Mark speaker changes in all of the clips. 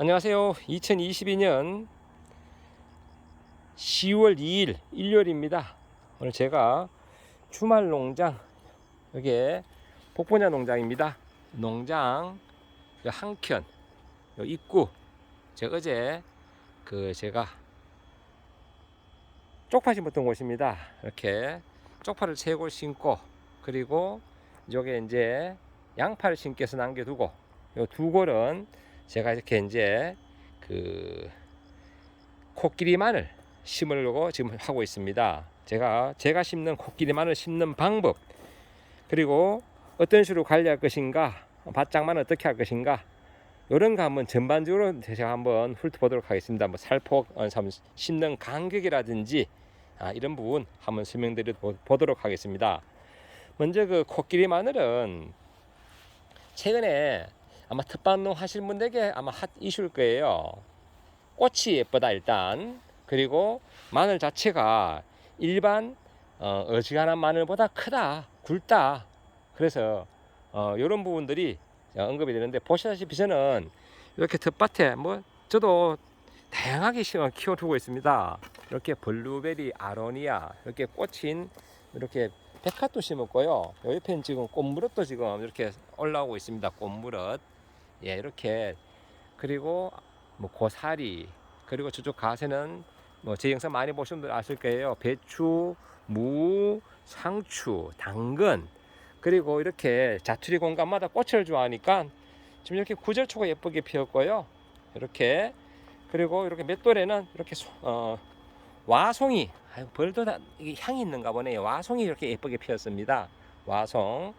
Speaker 1: 안녕하세요. 2022년 10월 2일 일요일입니다. 오늘 제가 주말 농장 여기에 복분야 농장입니다. 농장 요 한켠 요 입구 제가 어제 그 제가 쪽파 심었던 곳입니다. 이렇게 쪽파를 세 골 심고 그리고 요게 이제 양파를 심겨서 남겨두고 요두 골은 제가 이렇게 이제 그 코끼리 마늘 심으려고 지금 하고 있습니다. 제가 제가 심는 코끼리 마늘 심는 방법 그리고 어떤 식으로 관리할 것인가 바짝만 어떻게 할 것인가 이런 거 한번 전반적으로 제가 한번 훑어보도록 하겠습니다. 뭐 살포 어, 참 심는 간격이라든지 아, 이런 부분 한번 설명드려 보- 보도록 하겠습니다. 먼저 그 코끼리 마늘은 최근에 아마 텃밭농 하실 분들에게 아마 핫 이슈일 거예요. 꽃이 예쁘다 일단 그리고 마늘 자체가 일반 어, 어지간한 마늘보다 크다 굵다 그래서 어, 이런 부분들이 언급이 되는데 보시다시피 저는 이렇게 텃밭에 뭐 저도 다양하게 키워두고 있습니다. 이렇게 블루베리, 아로니아 이렇게 꽂힌 이렇게 백화도 심었고요. 요 옆에는 지금 꽃무릇도 지금 이렇게 올라오고 있습니다. 꽃무릇. 예, 이렇게 그리고 뭐 고사리 그리고 저쪽 가세는 뭐 제 영상 많이 보신 분들 아실 거예요. 배추, 무, 상추, 당근 그리고 이렇게 자투리 공간마다 꽃을 좋아하니까 지금 이렇게 구절초가 예쁘게 피었고요. 이렇게 그리고 이렇게 맷돌에는 이렇게 소- 어, 와송이 아유, 벌도 다 향이 있는가 보네요. 와송이 이렇게 예쁘게 피었습니다. 와송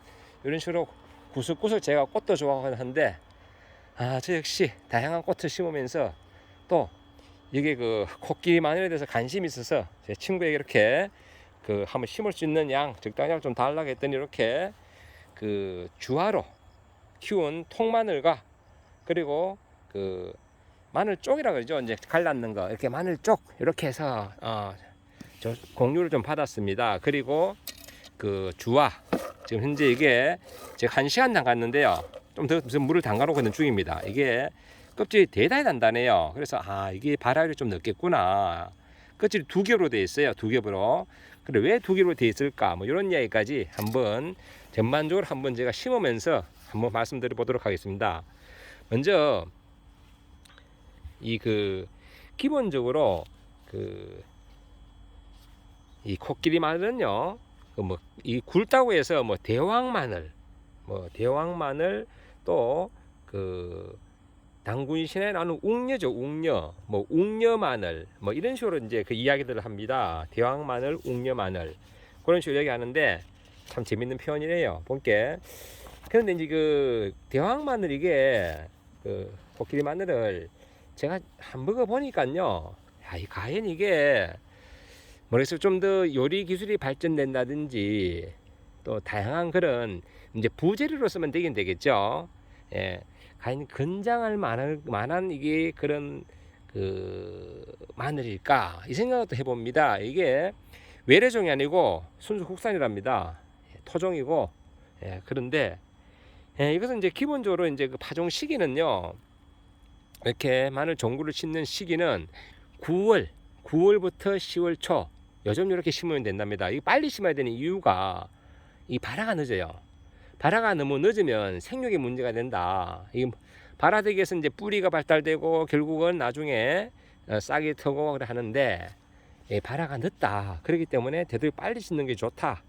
Speaker 1: 이런 식으로 구석구석 제가 꽃도 좋아하는데 아, 저 역시 다양한 꽃을 심으면서 또 이게 그 코끼리 마늘에 대해서 관심이 있어서 제 친구에게 이렇게 그 한번 심을 수 있는 양 적당량 좀 달라고 했더니 이렇게 그 주화로 키운 통마늘과 그리고 그 마늘 쪽이라 그러죠. 이제 갈랐는 거. 이렇게 마늘 쪽 이렇게 해서 어, 저 공유를 좀 받았습니다. 그리고 그 주화. 지금 현재 이게 제가 한 시간 담갔는데요 좀 더 물을 담가놓고 있는 중입니다. 이게 껍질이 대단히 단단해요. 그래서 아 이게 발화율이 좀 늦겠구나. 껍질이 두 겹으로 되어 있어요 두 겹으로. 그래 왜 두 겹으로 되어 있을까? 뭐 이런 이야기까지 한번 전반적으로 한번 제가 심으면서 한번 말씀드려 보도록 하겠습니다. 먼저 이 그 기본적으로 그 이 코끼리 마늘은요 그 뭐 이 굵다고 해서 뭐 대왕 마늘 뭐 대왕 마늘 또 그 당군신에 나오는 웅녀죠 웅녀. 뭐 웅녀 마늘 뭐 이런 식으로 이제 그 이야기들을 합니다. 대왕 마늘 웅녀 마늘. 그런 식으로 얘기하는데 참 재밌는 표현이네요 본게 그런데 이제 그 대왕 마늘 이게 그 코끼리 마늘을 제가 한 먹어 보니까요 야, 이 과연 이게 뭐래서 좀더 요리 기술이 발전된다든지 또 다양한 그런 이제 부재료로 쓰면 되긴 되겠죠. 예. 과연 건장할 만한, 만한 이게 그런 그 마늘일까 이 생각을 또 해봅니다. 이게 외래종이 아니고 순수 국산이랍니다. 예, 토종이고 예, 그런데 예, 이것은 이제 기본적으로 이제 그 파종 시기는요. 이렇게 마늘 종구를 심는 시기는 9월, 9월부터 10월 초 요즘 이렇게 심으면 된답니다. 이 빨리 심어야 되는 이유가 이 발화가 늦어요. 발화가 너무 늦으면 생육에 문제가 된다. 이 발화되기 위해서 이제 뿌리가 발달되고 결국은 나중에 어, 싹이 트고 하는데 이 발화가 늦다. 그렇기 때문에 되도록 빨리 심는 게 좋다.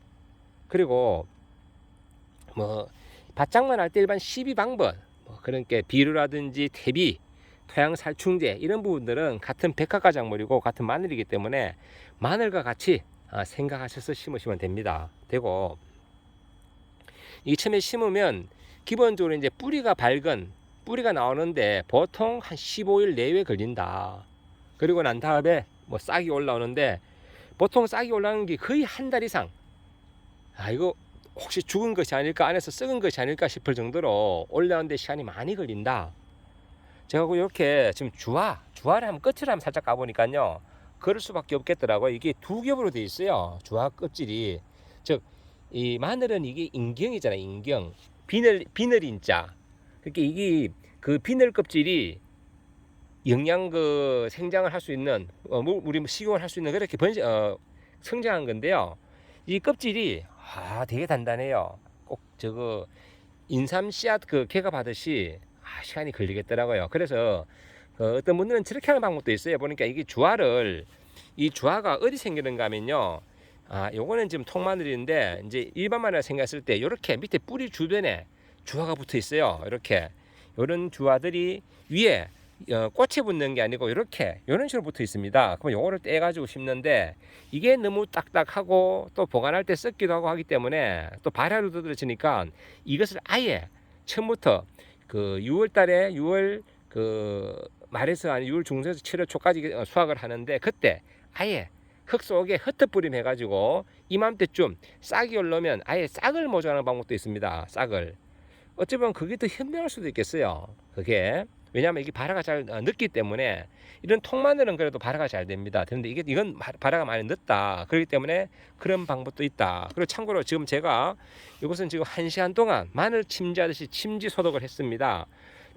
Speaker 1: 그리고 뭐 바짝만 할 때 일반 12 방법 뭐 그런 게 비료라든지 퇴비 토양 살충제 이런 부분들은 같은 백화가 작물이고 같은 마늘이기 때문에 마늘과 같이 아, 생각하셔서 심으시면 됩니다. 되고 이 처음에 심으면 기본적으로 이제 뿌리가 밝은 뿌리가 나오는데 보통 한 15일 내외 걸린다. 그리고 난 다음에 뭐 싹이 올라오는데 보통 싹이 올라오는 게 거의 한 달 이상. 아 이거 혹시 죽은 것이 아닐까 안에서 썩은 것이 아닐까 싶을 정도로 올라오는데 시간이 많이 걸린다. 제가 그 이렇게 지금 주화 주화를 한번 끝을 한번 살짝 가보니까요. 그럴 수밖에 없겠더라고요. 이게 두 겹으로 돼 있어요. 주화 껍질이 즉 이 마늘은 이게 인경이잖아요. 인경 비늘 비늘인자. 그러니까 이게 그 비늘 껍질이 영양 그 생장을 할 수 있는 어, 물- 우리 식용을 할 수 있는 그렇게 번지 어, 성장한 건데요. 이 껍질이 아 되게 단단해요. 꼭 저거 인삼 씨앗 그 개가받듯이 아, 시간이 걸리겠더라고요. 그래서 그 어떤 분들은 저렇게 하는 방법도 있어요. 보니까 이게 주화를 이 주화가 어디 생기는가 하면요. 아, 요거는 지금 통마늘인데 이제 일반 마늘 생겼을 때 이렇게 밑에 뿌리 주변에 주화가 붙어 있어요. 이렇게 이런 주화들이 위에 어, 꽃에 붙는 게 아니고 이렇게 이런 식으로 붙어 있습니다. 그럼 요거를 떼 가지고 심는데 이게 너무 딱딱하고 또 보관할 때 썩기도 하고 하기 때문에 또 발효로 두드러지니까 이것을 아예 처음부터 그 6월 달에 6월 그 말에서 한 6월 중순에서 7월 초까지 어, 수확을 하는데 그때 아예 흙 속에 흩어뿌림 해가지고 이맘때쯤 싹이 올라오면 아예 싹을 모종하는 방법도 있습니다. 싹을 어찌 보면 그게 더 현명할 수도 있겠어요. 그게 왜냐하면 이게 발화가 잘 어, 늦기 때문에 이런 통마늘은 그래도 발화가 잘 됩니다. 그런데 이게 이건 마- 발화가 많이 늦다. 그렇기 때문에 그런 방법도 있다. 그리고 참고로 지금 제가 이것은 지금 한 시간 동안 마늘 침지하듯이 침지 소독을 했습니다.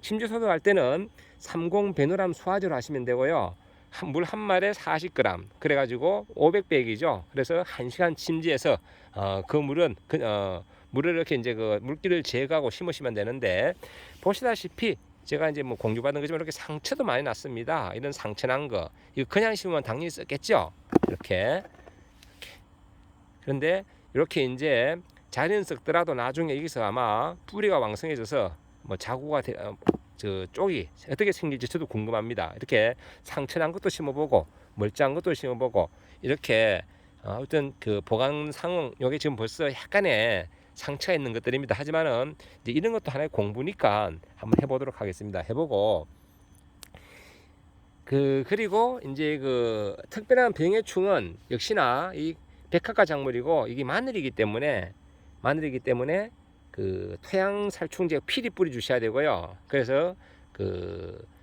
Speaker 1: 침지 소독할 때는 30 베누람 수화제로 하시면 되고요. 물 한 말에 40g 그래가지고 500백이죠. 그래서 한 시간 침지해서 어, 그 물은 그, 어, 물을 이렇게 이제 그 물기를 제거하고 심으시면 되는데 보시다시피 제가 이제 뭐 공유받은 거지만 이렇게 상처도 많이 났습니다. 이런 상처 난 거. 이거 그냥 심으면 당연히 썼겠죠. 이렇게. 이렇게. 그런데 이렇게 이제 자연 썩더라도 나중에 여기서 아마 뿌리가 왕성해져서 뭐 자구가 되, 어, 저 쪽이 어떻게 생길지 저도 궁금합니다. 이렇게 상처 난 것도 심어보고 멀쩡한 것도 심어보고 이렇게 어, 어떤 그 보관 상황 여기 지금 벌써 약간의 상처가 있는 것들입니다. 하지만은 이제 이런 것도 하나의 공부니까 한번 해보도록 하겠습니다. 해보고 그 그리고 이제 그 특별한 병해충은 역시나 이 백합과 작물이고 이게 마늘이기 때문에 마늘이기 때문에 그 토양 살충제 필히 뿌리 주셔야 되고요. 그래서 그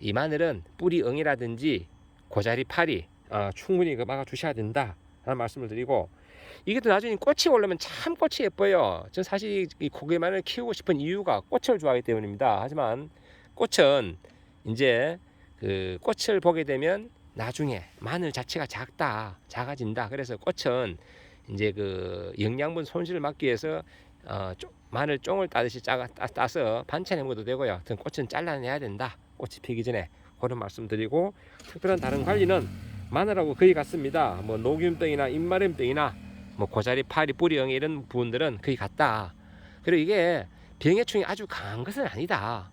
Speaker 1: 이 마늘은 뿌리 응이라든지 고자리 파리 아, 충분히 그 막아 주셔야 된다 라는 말씀을 드리고 이게 또 나중에 꽃이 올라면 참 꽃이 예뻐요. 저 사실 이 고개 마늘 키우고 싶은 이유가 꽃을 좋아하기 때문입니다. 하지만 꽃은 이제 그 꽃을 보게 되면 나중에 마늘 자체가 작다, 작아진다. 그래서 꽃은 이제 그 영양분 손실을 막기 위해서 어, 쪼- 마늘 쫑을 따듯이 짜가 따, 따서 반찬해 먹어도 되고요. 하여튼 꽃은 잘라내야 된다. 꽃이 피기 전에 그런 말씀드리고 특별한 다른 관리는 마늘하고 거의 같습니다. 뭐 녹균병이나 입마름병이나 뭐 고자리, 파리, 뿌리형 이런 부분들은 거의 같다. 그리고 이게 병해충이 아주 강한 것은 아니다.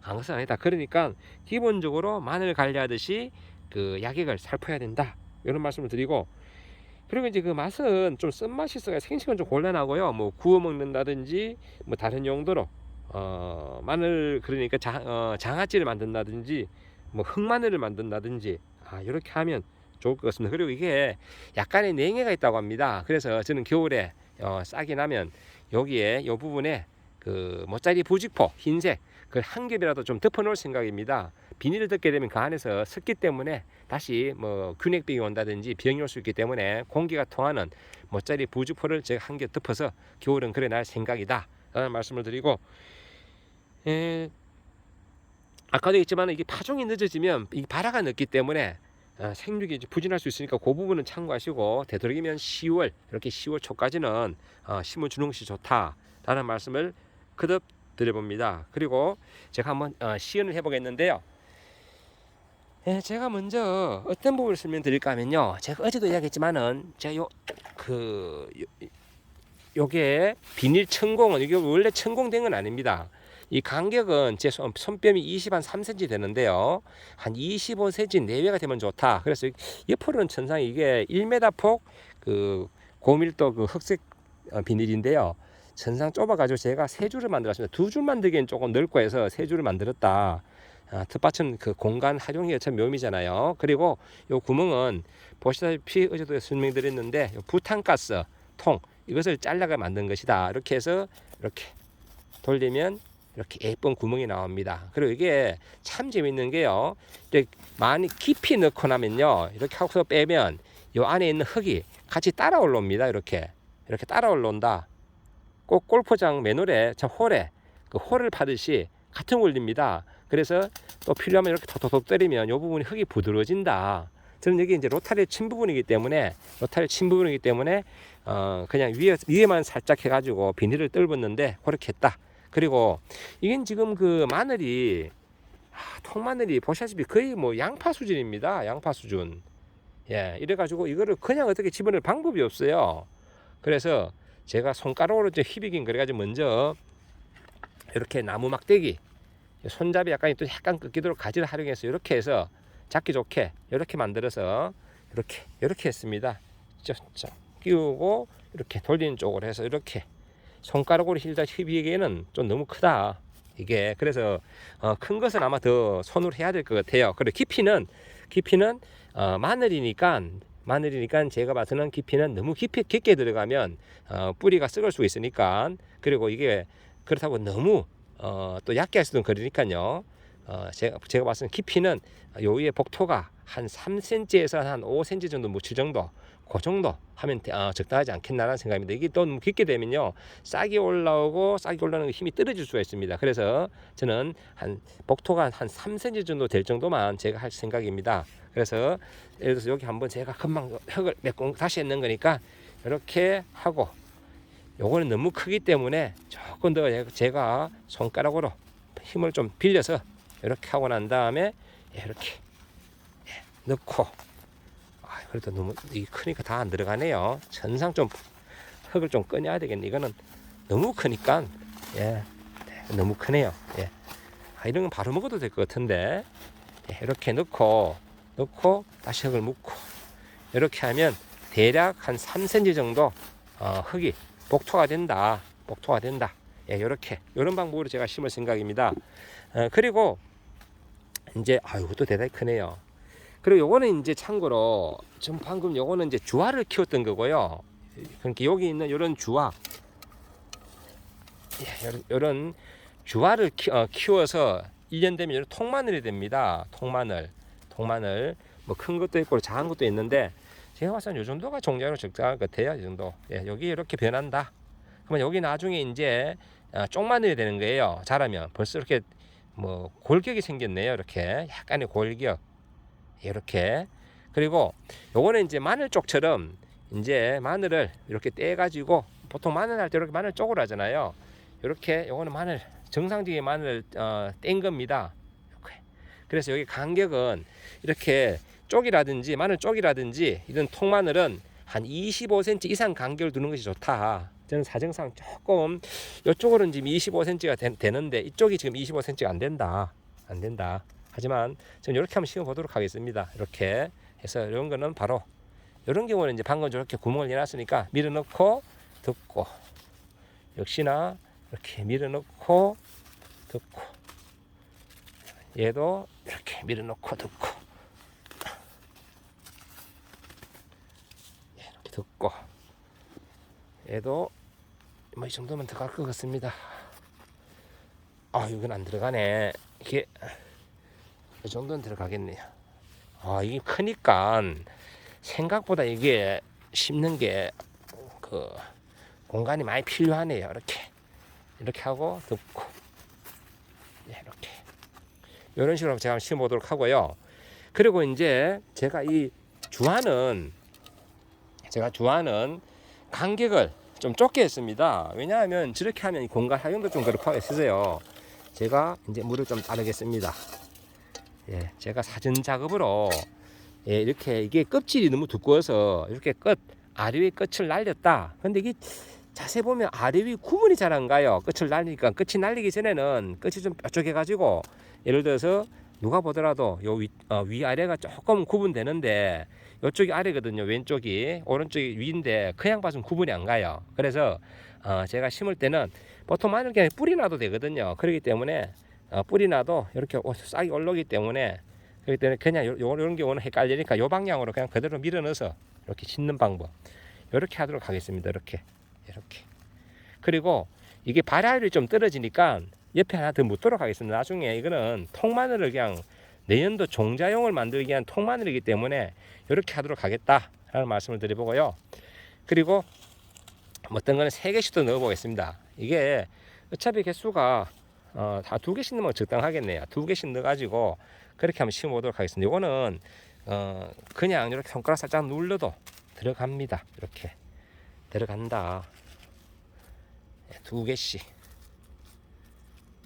Speaker 1: 강한 것은 아니다. 그러니까 기본적으로 마늘 관리하듯이 그 약액을 살펴야 된다. 이런 말씀을 드리고 그리고 이제 그 맛은 좀 쓴맛이 있어야 생식은 좀 곤란하고요. 뭐 구워 먹는다든지 뭐 다른 용도로 어 마늘 그러니까 장, 어, 장아찌를 만든다든지 뭐 흑마늘을 만든다든지 아 이렇게 하면 좋을 것 같습니다. 그리고 이게 약간의 냉해가 있다고 합니다. 그래서 저는 겨울에 어, 싹이 나면 여기에 이 부분에 그 모짜리 부직포 흰색 그 한 겹이라도 좀 덮어 놓을 생각입니다. 비닐을 덮게 되면 그 안에서 습기 때문에 다시 뭐 균핵병이 온다든지 병이 올 수 있기 때문에 공기가 통하는 모짜리 부직포를 제가 한겹 덮어서 겨울은 그래 날 생각이다. 라는 말씀을 드리고 에, 아까도 했지만 이게 파종이 늦어지면 이 발화가 늦기 때문에 아, 생육이 부진할 수 있으니까 그 부분은 참고하시고 되도록이면 10월 이렇게 10월 초까지는 어, 심을 주는 것이 좋다라는 말씀을 거듭 드려봅니다. 그리고 제가 한번 어, 시연을 해보겠는데요. 예, 제가 먼저 어떤 부분을 설명드릴까 하면요. 제가 어제도 이야기했지만은 제가 요 그 요 게 비닐 천공은 이게 원래 천공된 건 아닙니다. 이 간격은 제 손, 손뼉이 20 한 3cm 되는데요. 한 25cm 내외가 되면 좋다. 그래서 옆으로는 천상이 이게 1m 폭 그 고밀도 그 흑색 어, 비닐인데요. 천상 좁아가지고 제가 세 줄을 만들었습니다. 두 줄 만들기엔 조금 넓고 해서 세 줄을 만들었다. 아, 텃밭은 그 공간 활용이 참 묘미잖아요. 그리고 요 구멍은 보시다시피 어제도 설명드렸는데 요 부탄가스 통 이것을 잘라가 만든 것이다. 이렇게 해서 이렇게 돌리면 이렇게 예쁜 구멍이 나옵니다. 그리고 이게 참 재밌는 게요. 이렇게 많이 깊이 넣고 나면요. 이렇게 하고서 빼면 요 안에 있는 흙이 같이 따라 올라옵니다. 이렇게 이렇게 따라 올라온다. 꼭 골프장 맨홀에 저 홀에 그 홀을 파듯이 같은 원리입니다. 그래서 또 필요하면 이렇게 톡톡톡 때리면 이 부분이 흙이 부드러워진다. 저는 여기 이제 로타리 친 부분이기 때문에 로타리 친 부분이기 때문에 어 그냥 위에 위에만 살짝 해가지고 비닐을 뜰었는데 그렇게 했다. 그리고 이건 지금 그 마늘이 아, 통마늘이 보시다시피 거의 뭐 양파 수준입니다. 양파 수준. 예, 이래가지고 이거를 그냥 어떻게 집어넣을 방법이 없어요. 그래서 제가 손가락으로 좀 희비긴 그래가지고 먼저 이렇게 나무 막대기 손잡이 약간 또 약간 꺾이도록 가지를 활용해서 이렇게 해서 잡기 좋게 이렇게 만들어서 이렇게 이렇게 했습니다. 쫙쫙 끼우고 이렇게 돌리는 쪽으로 해서 이렇게 손가락으로 힐다 휘비기에는 좀 너무 크다. 이게 그래서 어, 큰 것은 아마 더 손으로 해야 될 것 같아요. 그리고 깊이는 깊이는 어, 마늘이니까 마늘이니까 제가 봐서는 깊이는 너무 깊이 깊게 들어가면 어, 뿌리가 썩을 수 있으니까 그리고 이게 그렇다고 너무 어, 또 얕게 할 수도 그러니까요. 어, 제가 제가 봤을 때 깊이는 요 위에 복토가 한 3cm에서 한 5cm 정도 묻힐 정도 그 정도 하면 돼- 어, 적당하지 않겠나라는 생각입니다. 이게 또 너무 깊게 되면요 싹이 올라오고 싹이 올라오는 힘이 떨어질 수가 있습니다. 그래서 저는 한 복토가 한 3cm 정도 될 정도만 제가 할 생각입니다. 그래서 예를 들어서 여기 한번 제가 금방 흙을 메고 다시 했는 거니까 이렇게 하고 요거는 너무 크기 때문에 조금 더 제가 손가락으로 힘을 좀 빌려서 이렇게 하고 난 다음에 이렇게 예, 넣고 아, 그래도 너무 이 크니까 다 안 들어가네요. 전상 좀 흙을 좀 꺼내야 되겠네. 이거는 너무 크니까 예, 네, 너무 크네요. 예, 아, 이런 건 바로 먹어도 될 것 같은데 예, 이렇게 넣고 넣고 다시 흙을 묻고 이렇게 하면 대략 한 3cm 정도 어, 흙이 복토가 된다. 복토가 된다. 예, 이렇게 이런 방법으로 제가 심을 생각입니다. 어, 그리고 이제 아유 이것도 대단히 크네요. 그리고 요거는 이제 참고로 지금 방금 요거는 이제 주화를 키웠던 거고요. 그러니까 여기 있는 이런 주화, 예, 요런, 요런 주화를 키, 어, 키워서 1년 되면 이런 통마늘이 됩니다. 통마늘, 통마늘 뭐 큰 것도 있고 작은 것도 있는데 제가 때는 이 정도가 종자로 적당할 것 같아요. 이 정도. 예, 여기 이렇게 변한다. 그러면 여기 나중에 이제 어, 쪽마늘이 되는 거예요. 자라면 벌써 이렇게 뭐 골격이 생겼네요. 이렇게 약간의 골격 이렇게 그리고 요거는 이제 마늘 쪽처럼 이제 마늘을 이렇게 떼 가지고 보통 마늘 할 때 이렇게 마늘 쪽으로 하잖아요. 이렇게 요거는 마늘 정상적인 마늘 어, 뗀 겁니다. 이렇게. 그래서 여기 간격은 이렇게 쪽이라든지 마늘 쪽이라든지 이런 통마늘은 한 25cm 이상 간격을 두는 것이 좋다. 저는 사정상 조금 이쪽으로는 지금 25cm가 되, 는데 이쪽이 지금 25cm가 안 된다. 안 된다. 하지만 저는 이렇게 한번 시험 보도록 하겠습니다. 이렇게 해서 이런 거는 바로 이런 경우는 이제 방금 저렇게 구멍을 내놨으니까 밀어 넣고 듣고 역시나 이렇게 밀어 넣고 듣고 얘도 이렇게 밀어 넣고 듣고 예, 이렇게 듣고 얘도 뭐 이 정도면 들어갈 것 같습니다. 아 이건 안 들어가네. 이게 이 정도는 들어가겠네요. 아 이게 크니까 생각보다 이게 심는 게 그 공간이 많이 필요하네요. 이렇게 이렇게 하고 듣고 네, 이렇게 이런 식으로 제가 심어보도록 하고요. 그리고 이제 제가 이 주화는 제가 주화는 간격을 좀 좁게 했습니다. 왜냐하면 저렇게 하면 이 공간 활용도 좀 그렇고 있어서요. 제가 이제 물을 좀 따르겠습니다. 예, 제가 사전 작업으로 예, 이렇게 이게 껍질이 너무 두꺼워서 이렇게 끝 아래 끝을 날렸다. 근데 이게 자세히 보면 아래 위 구분이 잘 안 가요. 끝을 날리니까 끝이 날리기 전에는 끝이 좀 뾰족해 가지고 예를 들어서 누가 보더라도 요 위, 어, 위 아래가 조금 구분되는데 이쪽이 아래거든요. 왼쪽이 오른쪽이 위인데 그냥 봐서는 구분이 안 가요. 그래서 어, 제가 심을 때는 보통 마늘 그냥 뿌리 놔도 되거든요. 그렇기 때문에 어, 뿌리 놔도 이렇게 오- 싹이 올라오기 때문에 그렇기 때문에 그냥 요, 요, 런 경우는 헷갈리니까 요 방향으로 그냥 그대로 밀어 넣어서 이렇게 심는 방법 이렇게 하도록 하겠습니다. 이렇게 이렇게 그리고 이게 발화율이 좀 떨어지니까 옆에 하나 더 묻도록 하겠습니다. 나중에 이거는 통마늘을 그냥 내년도 종자용을 만들기 위한 통마늘이기 때문에 이렇게 하도록 하겠다라는 말씀을 드려보고요. 그리고 뭐 어떤 거는 세 개씩도 넣어보겠습니다. 이게 어차피 개수가 어, 다 두 개씩 넣으면 적당하겠네요. 두 개씩 넣어가지고 그렇게 한번 심어보도록 하겠습니다. 이거는 어, 그냥 이렇게 손가락 살짝 눌러도 들어갑니다. 이렇게 들어간다. 예, 두 개씩.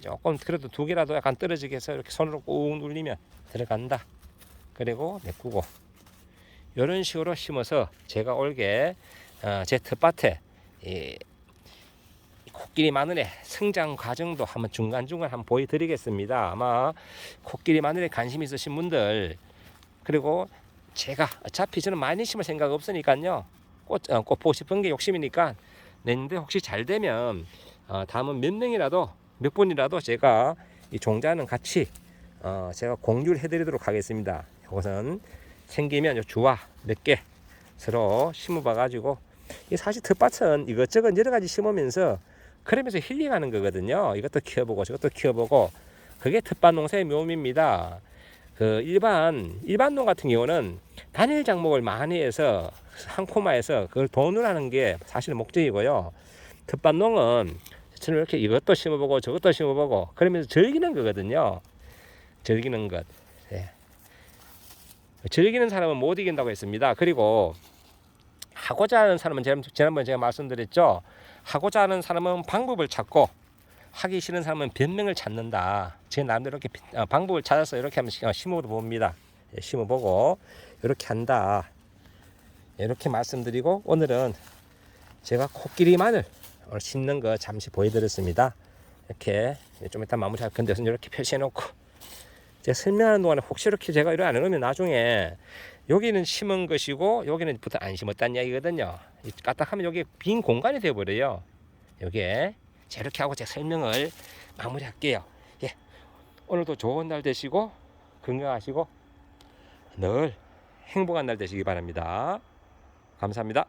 Speaker 1: 조금 그래도 두 개라도 약간 떨어지게 해서 이렇게 손으로 꾹 눌리면 들어간다. 그리고 메꾸고 이런 식으로 심어서 제가 올게 어, 제 텃밭에 이 코끼리 마늘의 성장 과정도 한번 중간중간 한번 보여드리겠습니다. 아마 코끼리 마늘에 관심 있으신 분들 그리고 제가 어차피 저는 많이 심을 생각 없으니까요. 꽃, 어, 꽃 보고 싶은 게 욕심이니까 내는데 혹시 잘 되면 어, 다음은 몇 명이라도 몇 분이라도 제가 이 종자는 같이 어, 제가 공유를 해드리도록 하겠습니다. 이것은 생기면 요 주화 몇개 서로 심어봐 가지고 이 사실 텃밭은 이것저것 여러 가지 심으면서 그러면서 힐링하는 거거든요. 이것도 키워보고 저것도 키워보고 그게 텃밭 농사의 묘미입니다. 그 일반 일반 농 같은 경우는 단일 작목을 많이 해서 한 코마에서 그걸 돈을 하는 게 사실 목적이고요. 텃밭 농은 저는 이렇게 이것도 심어보고 저것도 심어보고 그러면서 즐기는 거거든요. 즐기는 것. 예. 즐기는 사람은 못 이긴다고 했습니다. 그리고 하고자 하는 사람은 지난번에 제가 말씀드렸죠. 하고자 하는 사람은 방법을 찾고 하기 싫은 사람은 변명을 찾는다. 제 나름대로 이렇게 비- 어, 방법을 찾아서 이렇게 시- 어, 심어 봅니다. 예, 심어 보고 이렇게 한다. 이렇게 말씀드리고 오늘은 제가 코끼리 마늘 오늘 심는 거 잠시 보여드렸습니다. 이렇게 좀 이따 마무리 할 건데 우선 이렇게 표시해 놓고 제가 설명하는 동안에 혹시 이렇게 제가 이걸 안 해놓으면 나중에 여기는 심은 것이고 여기는 부터 안 심었다는 이야기거든요. 이 까딱하면 여기 빈 공간이 되어버려요. 여기에 자 이렇게 하고 제가 설명을 마무리할게요. 예, 오늘도 좋은 날 되시고 건강하시고 늘 행복한 날 되시기 바랍니다. 감사합니다.